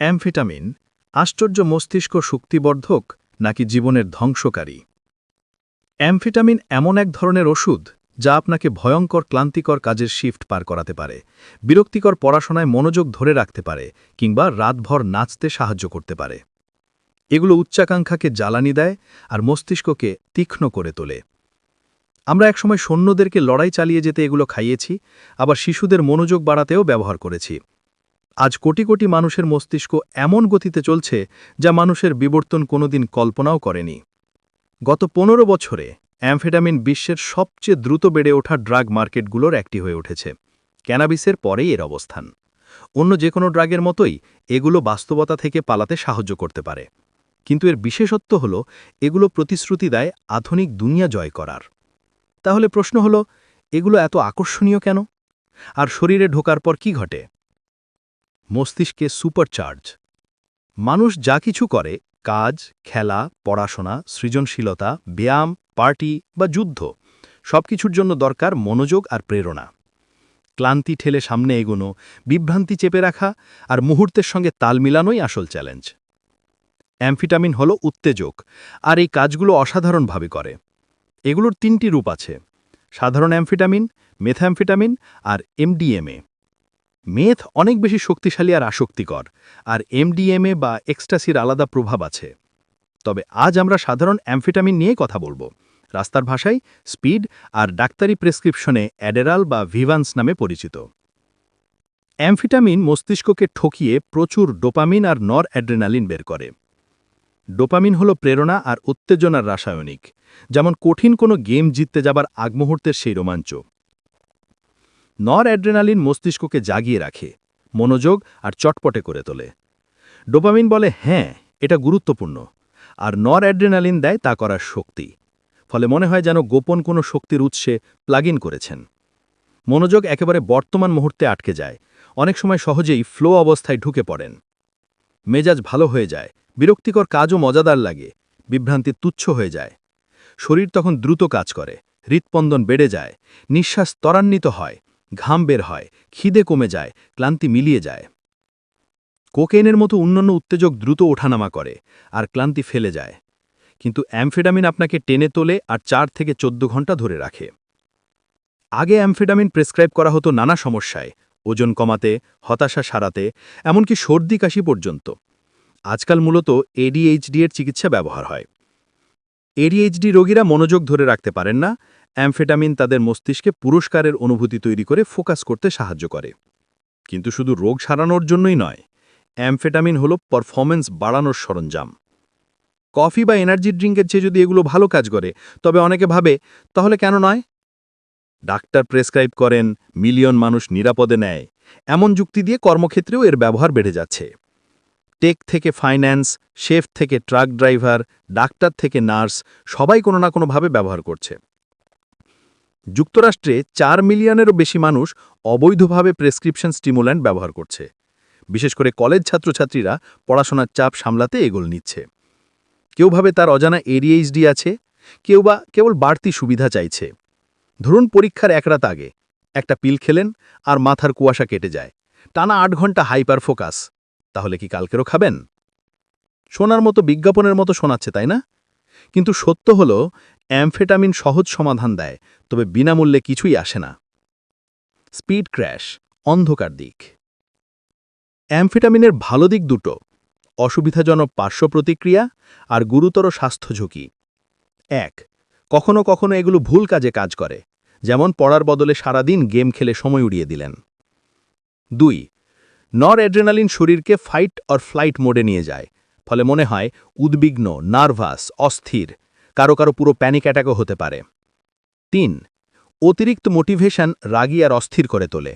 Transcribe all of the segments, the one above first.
Amphetamine আশ্চর্য মস্তিষ্ক শক্তিবর্ধক নাকি জীবনের ধ্বংসকারী? অ্যামফেটামিন এমন এক ধরনের ওষুধ যা আপনাকে ভয়ঙ্কর, ক্লান্তিকর কাজের শিফট পার করাতে পারে, বিরক্তিকর পড়াশোনায় মনোযোগ ধরে রাখতে পারে কিংবা রাতভর নাচতে সাহায্য করতে পারে। এগুলো উচ্চাকাঙ্ক্ষাকে জ্বালানি দেয় আর মস্তিষ্ককে তীক্ষ্ণ করে তোলে। আমরা একসময় সৈন্যদেরকে লড়াই চালিয়ে যেতে এগুলো খাইয়েছি, আবার শিশুদের মনোযোগ বাড়াতেও ব্যবহার করেছি। আজ কোটি কোটি মানুষের মস্তিষ্ক এমন গতিতে চলছে যা মানুষের বিবর্তন কোনোদিন কল্পনাও করেনি। গত পনেরো বছরে অ্যামফেটামিন বিশ্বের সবচেয়ে দ্রুত বেড়ে ওঠা ড্রাগ মার্কেটগুলোর একটি হয়ে উঠেছে, ক্যানাবিসের পরেই এর অবস্থান। অন্য যে কোনো ড্রাগের মতোই এগুলো বাস্তবতা থেকে পালাতে সাহায্য করতে পারে। কিন্তু এর বিশেষত্ব হল, এগুলো প্রতিশ্রুতি দেয় আধুনিক দুনিয়া জয় করার। তাহলে প্রশ্ন হল, এগুলো এত আকর্ষণীয় কেন? আর শরীরে ঢোকার পর কি ঘটে? মস্তিষ্কে সুপারচার্জ মানুষ যা কিছু করে, কাজ, খেলা, পড়াশোনা, সৃজনশীলতা, ব্যায়াম, পার্টি বা যুদ্ধ, সবকিছুর জন্য দরকার মনোযোগ আর প্রেরণা। ক্লান্তি ঠেলে সামনে এগোনো, বিভ্রান্তি চেপে রাখা আর মুহূর্তের সঙ্গে তাল মিলানোই আসল চ্যালেঞ্জ অ্যামফিটামিন হল উত্তেজক আর এই কাজগুলো অসাধারণভাবে করে। এগুলোর তিনটি রূপ আছে, সাধারণ অ্যামফিটামিন মেথ্যামফিটামিন আর এমডিএমএ। মেথ অনেক বেশি শক্তিশালী আর আসক্তিকর, আর এমডিএমএ বা এক্সটাসির আলাদা প্রভাব আছে। তবে আজ আমরা সাধারণ অ্যামফিটামিন নিয়ে কথা বলব। রাস্তার ভাষায় স্পিড আর ডাক্তারি প্রেসক্রিপশনে অ্যাডেরাল বা ভিভান্স নামে পরিচিত। অ্যামফিটামিন মস্তিষ্ককে ঠকিয়ে প্রচুর ডোপামিন আর নর অ্যাড্রেনালিন বের করে। ডোপামিন হল প্রেরণা আর উত্তেজনার রাসায়নিক, যেমন কঠিন কোনো গেম জিততে যাবার আগ মুহূর্তের সেই রোমাঞ্চ। নর অ্যাড্রেনালিন মস্তিষ্ককে জাগিয়ে রাখে, মনোযোগ আর চটপটে করে তোলে। ডোপামিন বলে হ্যাঁ এটা গুরুত্বপূর্ণ। আর নর অ্যাড্রেনালিন দেয় তা করার শক্তি, ফলে মনে হয় যেন গোপন কোনো শক্তির উৎসে প্লাগ করেছেন। মনোযোগ একেবারে বর্তমান মুহূর্তে আটকে যায়, অনেক সময় সহজেই ফ্লো অবস্থায় ঢুকে পড়েন। মেজাজ ভালো হয়ে যায়, বিরক্তিকর কাজও মজাদার লাগে, বিভ্রান্তি তুচ্ছ হয়ে যায়। শরীর তখন দ্রুত কাজ করে হৃৎপন্দন বেড়ে যায়, নিঃশ্বাস ত্বরান্বিত হয় ঘাম বের হয়, খিদে কমে যায়, ক্লান্তি মিলিয়ে যায়। কোকেনের মতো অন্যান্য উত্তেজক দ্রুত ওঠানামা করে আর ক্লান্তি ফেলে যায়। কিন্তু অ্যামফেডামিন আপনাকে টেনে তোলে আর চার থেকে চোদ্দ ঘণ্টা ধরে রাখে। আগে অ্যামফেডামিন প্রেসক্রাইব করা হতো নানা সমস্যায়, ওজন কমাতে, হতাশা সারাতে, এমনকি সর্দি কাশি পর্যন্ত। আজকাল মূলত এডিএইচডি এর চিকিৎসা ব্যবহার হয়। এডিএইচডি রোগীরা মনোযোগ ধরে রাখতে পারেন না। অ্যামফেটামিন তাদের মস্তিষ্কে পুরস্কারের অনুভূতি তৈরি করে ফোকাস করতে সাহায্য করে। কিন্তু শুধু রোগ সারানোর জন্যই নয়, অ্যামফেটামিন হল পারফরমেন্স বাড়ানোর সরঞ্জাম। কফি বা এনার্জি ড্রিঙ্কের চেয়ে যদি এগুলো ভালো কাজ করে, তবে অনেকে ভাবে, তাহলে কেন নয়? ডাক্তার প্রেসক্রাইব করেন, মিলিয়ন মানুষ নিরাপদে নেয়। এমন যুক্তি দিয়ে কর্মক্ষেত্রেও এর ব্যবহার বেড়ে যাচ্ছে। টেক থেকে ফাইন্যান্স, শেফ থেকে ট্রাক ড্রাইভার, ডাক্তার থেকে নার্স, সবাই কোনো না কোনোভাবে ব্যবহার করছে। যুক্তরাষ্ট্রে চার মিলিয়নেরও বেশি মানুষ অবৈধভাবে প্রেসক্রিপশন স্টিমুল্যান্ট ব্যবহার করছে। বিশেষ করে কলেজ ছাত্রছাত্রীরা পড়াশোনার চাপ সামলাতে এগোল নিচ্ছে। কেউ ভাবে তার অজানা এডিএইচডি আছে, কেউ বা কেবল বাড়তি সুবিধা চাইছে। ধরুন পরীক্ষার এক রাত আগে, একটা পিল খেলেন আর মাথার কুয়াশা কেটে যায়। টানা আট ঘণ্টা হাইপার ফোকাস তাহলে কি কালকেরও খাবেন? শোনার মতো বিজ্ঞাপনের মতো শোনাচ্ছে, তাই না? কিন্তু সত্য হল, অ্যামফেটামিন সহজ সমাধান দেয়, তবে বিনামূল্যে কিছুই আসে না। স্পিড ক্র্যাশ, অন্ধকার দিক। অ্যামফেটামিনের ভালো দিক দুটো, অসুবিধাজনক পার্শ্ব প্রতিক্রিয়া আর গুরুতর স্বাস্থ্য ঝুঁকি। এক, কখনো কখনো এগুলো ভুল কাজে কাজ করে, যেমন পড়ার বদলে সারাদিন গেম খেলে সময় উড়িয়ে দিলেন। দুই নর অ্যাড্রেনালিন শরীরকে ফাইট অর ফ্লাইট মোডে নিয়ে যায়। ফলে মনে হয় উদ্বিগ্ন নার্ভাস অস্থির, কারও কারও পুরো প্যানিক অ্যাটাকও হতে পারে। তিন, অতিরিক্ত মোটিভেশন রাগি আর অস্থির করে তোলে।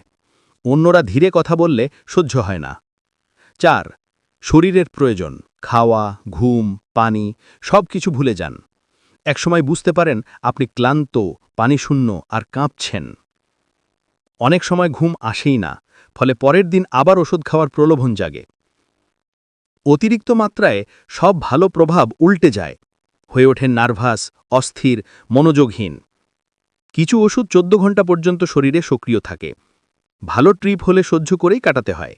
অন্যরা ধীরে কথা বললে সহ্য হয় না। চার, শরীরের প্রয়োজন, খাওয়া, ঘুম, পানি সব কিছু ভুলে যান। একসময় বুঝতে পারেন আপনি ক্লান্ত, পানিশূন্য আর কাঁপছেন। অনেক সময় ঘুম আসেই না। ফলে পরের দিন আবার ওষুধ খাওয়ার প্রলোভন জাগে। অতিরিক্ত মাত্রায় সব ভালো প্রভাব উল্টে যায়। হয়ে ওঠেন নার্ভাস, অস্থির, মনোযোগহীন। কিছু ওষুধ চোদ্দ ঘণ্টা পর্যন্ত শরীরে সক্রিয় থাকে। ভালো ট্রিপ হলে সহ্য করেই কাটাতে হয়।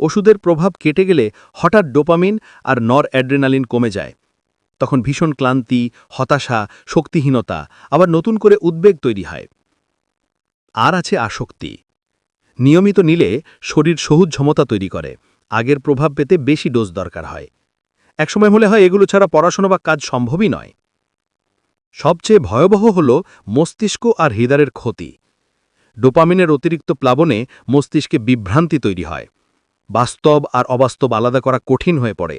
ওষুধের প্রভাব কেটে গেলে হঠাৎ ডোপামিন আর নর অ্যাড্রেনালিন কমে যায়। তখন ভীষণ ক্লান্তি, হতাশা, শক্তিহীনতা, আবার নতুন করে উদ্বেগ তৈরি হয়। আর আছে আসক্তি। নিয়মিত নিলে শরীর সহজ ক্ষমতা তৈরি করে, আগের প্রভাব পেতে বেশি ডোজ দরকার হয়। একসময় হলে হয় এগুলো ছাড়া পড়াশোনা বা কাজ সম্ভবই নয়। সবচেয়ে ভয়াবহ হল মস্তিষ্ক আর হৃদয়ের ক্ষতি। ডোপামিনের অতিরিক্ত প্লাবনে মস্তিষ্কে বিভ্রান্তি তৈরি হয়। বাস্তব আর অবাস্তব আলাদা করা কঠিন হয়ে পড়ে।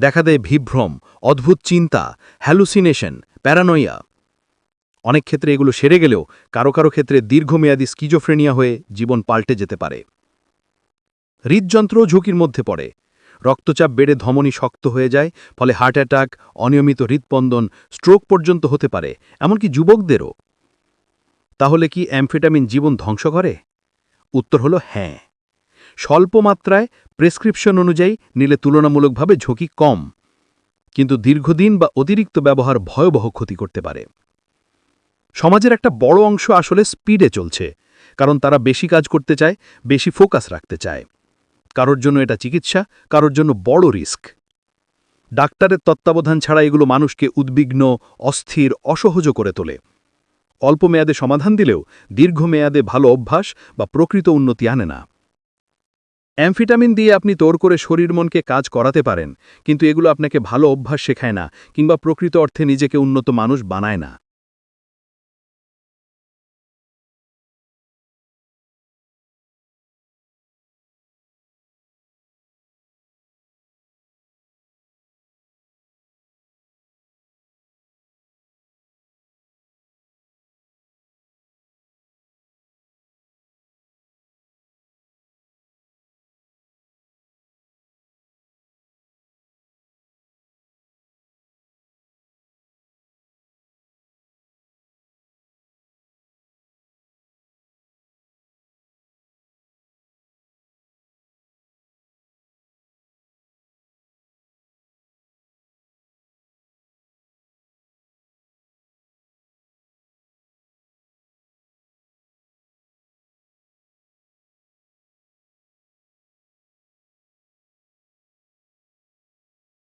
দেখা দেয় বিভ্রম অদ্ভুত চিন্তা, হ্যালুসিনেশন, প্যারানইয়া। অনেক ক্ষেত্রে এগুলো সেরে গেলেও কারও কারও ক্ষেত্রে দীর্ঘমেয়াদী স্কিজোফ্রেনিয়া হয়ে জীবন পাল্টে যেতে পারে। হৃদযন্ত্র ঝুঁকির মধ্যে পড়ে। রক্তচাপ বেড়ে ধমনী শক্ত হয়ে যায়, ফলে হার্ট অ্যাটাক, অনিয়মিত হৃদপন্দন স্ট্রোক পর্যন্ত হতে পারে। এমনকি যুবকদেরও। তাহলে কি অ্যামফেটামিন জীবন ধ্বংস করে? উত্তর হল হ্যাঁ। স্বল্প মাত্রায় প্রেসক্রিপশন অনুযায়ী নিলে তুলনামূলকভাবে ঝুঁকি কম। কিন্তু দীর্ঘদিন বা অতিরিক্ত ব্যবহার ভয়াবহ ক্ষতি করতে পারে। সমাজের একটা বড় অংশ আসলে স্পিডে চলছে, কারণ তারা বেশি কাজ করতে চায়, বেশি ফোকাস রাখতে চায়। কারোর জন্য এটা চিকিৎসা, কারোর জন্য বড় রিস্ক। ডাক্তারের তত্ত্বাবধান ছাড়া এগুলো মানুষকে উদ্বিগ্ন, অস্থির অসহজ করে তোলে। অল্প মেয়াদে সমাধান দিলেও দীর্ঘমেয়াদে ভালো অভ্যাস বা প্রকৃত উন্নতি আনে না। অ্যামফিটামিন দিয়ে আপনি তোর করে শরীর মনকে কাজ করাতে পারেন, কিন্তু এগুলো আপনাকে ভালো অভ্যাস শেখায় না, কিংবা প্রকৃত অর্থে নিজেকে উন্নত মানুষ বানায় না।